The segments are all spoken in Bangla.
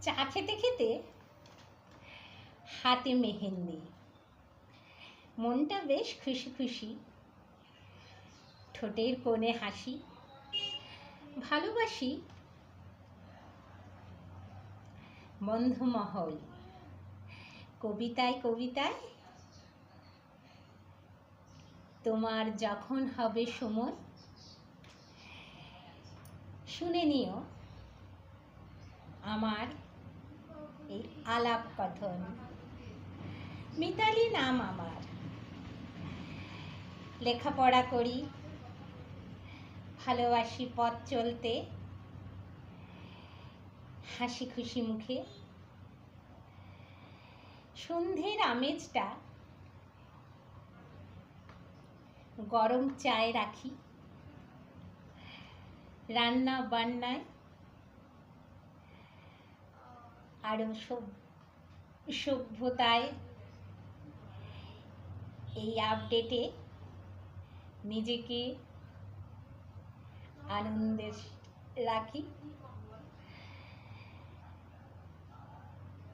চা খেতে খেতে হাতে মেহেন্দি। মনটা বেশ খুশি খুশি। ঠোঁটের কোণে হাসি। ভালোবাসি বন্ধুমহল। কবিতায় কবিতায় তোমার যখন হবে সময় শুনে নিও আমার এই আলাপ কথন। মিতালি নাম আমার। লেখাপড়া করি, ভালোবাসি পথ চলতে, হাসি খুশি মুখে। সন্ধ্যের আমেজটা গরম চায় রাখি। রান্না বান্নায় আরও সভ্যতায় এই আপডেটে নিজেকে আনন্দে রাখি।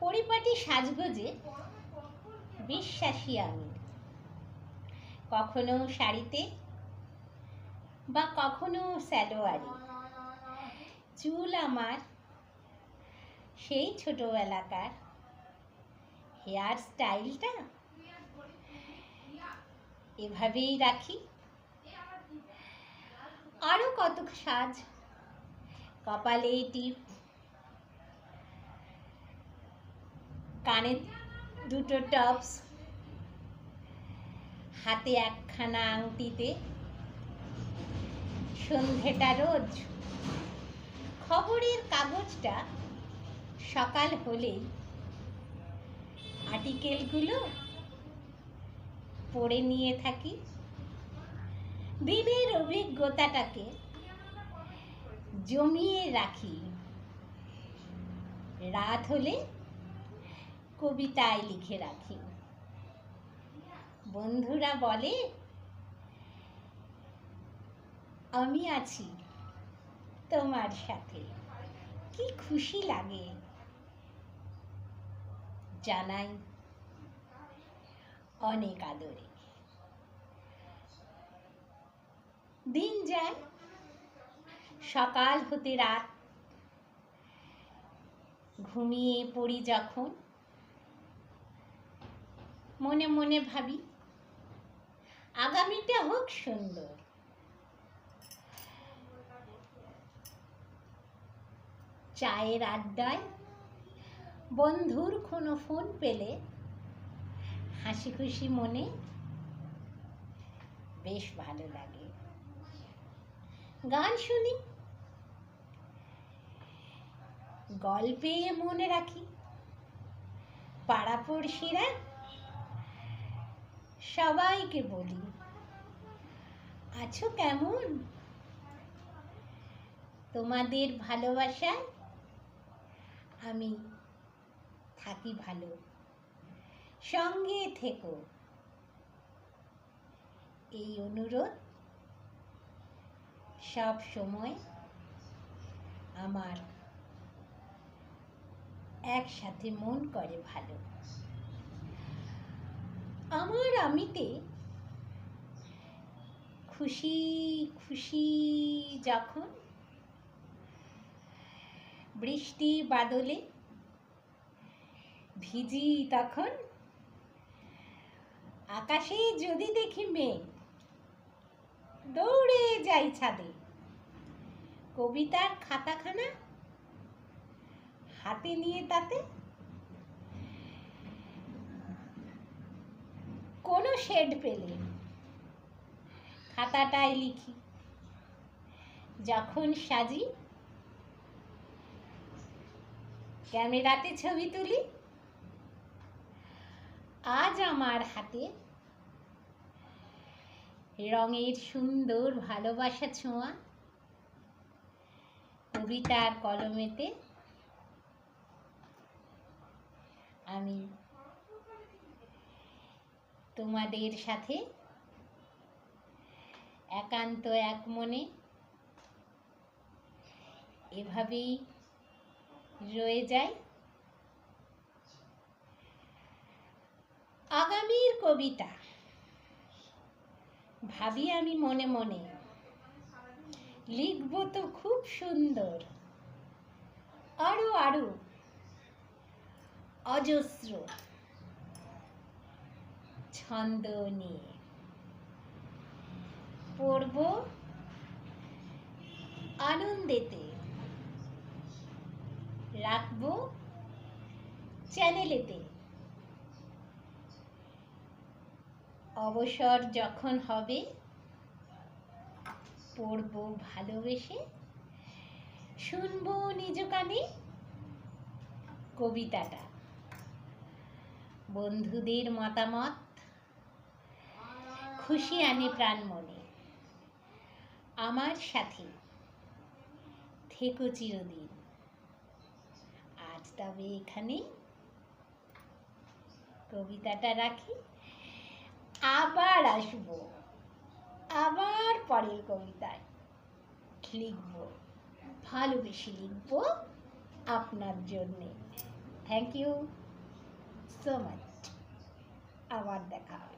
পরিপাটি সাজগোজে বিশ্বাসী আমি। কখনো শাড়িতে বা কখনো স্যালোয়ারে চুল আমার সেই ছোটোবেলাকার হেয়ার স্টাইলটা? এভাবেই রাখি। আরও কত সাজ। কপালে টিপ। কানে দুটো টপস। হাতে একখানা আংটিতে। সন্ধেটা রোজ। খবরের কাগজটা সকাল হলেই আর্টিকেলগুলো পড়ে নিয়ে থাকি। দিনের অভিজ্ঞতাটাকে জমিয়ে রাখি। রাত হলে কবিতায় লিখে রাখি। বন্ধুরা বলে, আমি আছি তোমার সাথে। কি খুশি লাগে। জানাই অনেক আদরে। দিন যায়, সকাল হতে রাত, ঘুমিয়ে পড়ি যখন, মনে মনে ভাবি, আগামীটা হোক সুন্দর। চায়ের আড্ডায় বন্ধুর কোনো ফোন পেলে হাসি খুশি মনে বেশ ভালো লাগে। গান শুনি, গল্পে মনে রাখি, পাড়াপড়শিরা সবাইকে বলি, আছো কেমন? তোমাদের ভালোবাসায় আমি থাকি ভালো। সঙ্গে থেকো। এই অনুরোধ সব সময় আমার একসাথে মন করে ভালো। আমার আমিতে খুশি খুশি যখন বৃষ্টি বাদলে ভিজি তখন? আকাশে যদি দেখি মেঘ, দৌড়ে যাই ছাদে। কবিতার খাতাখানা হাতে নিয়ে তাতে। কোনো শেড পেলে খাতাটায় লিখি। যখন সাজি, ক্যামেরাতে ছবি তুলি। আজ আমার হাতে রঙের সুন্দর ভালোবাসা ছোঁয়া। কবিতার কলমেতে আমি তোমাদের সাথে একান্ত এক মনে এভাবেই রয়ে যায় আগামীর কবিতা। ভাবি আমি মনে মনে, লিখব তো খুব সুন্দর, আরও আরও অজস্র ছন্দ নিয়ে। পড়ব আনন্দেতে। অবসর যখন হবে, পড়ব ভালোবেসে। শুনব নিজ কানে কবিতাটা। বন্ধুদের মতামত, খুশি আনে প্রাণ মনে। আমার সাথে থেকো চিরদিন। আজ তবে এখানে কবিতাটা রাখি। আবার আসব। আবার পরের কবিতায় লিখব। ভালোবেসে লিখব আপনার জন্যে। থ্যাংক ইউ সো মাচ আবার দেখা